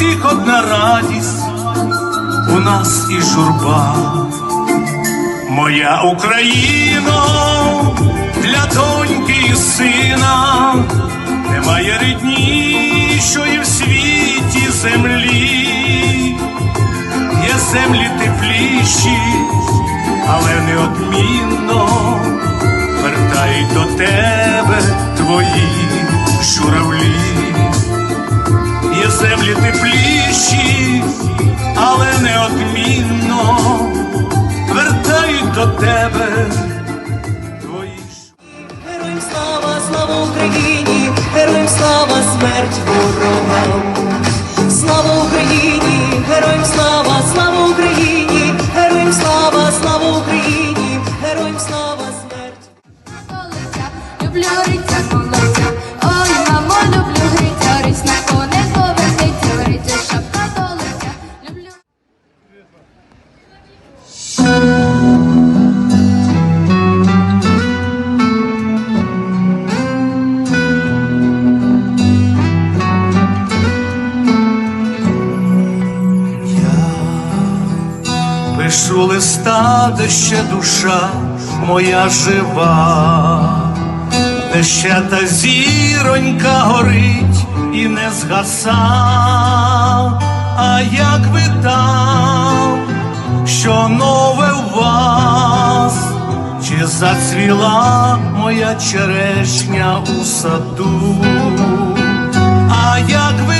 всіх одна радість, у нас і журба, моя Україна для доньки і сина, немає ріднішої в світі землі, є землі тепліші, але неодмінно. землі тепліші, але неодмінно вертають до тебе. Твої Героям слава, слава Україні, героям слава смерть ворогам, слава Україні, героям слава. Та, де ще душа моя жива, де ще та зіронька горить і не згаса, а як ви там, що нове у вас, чи зацвіла моя черешня у саду, а як ви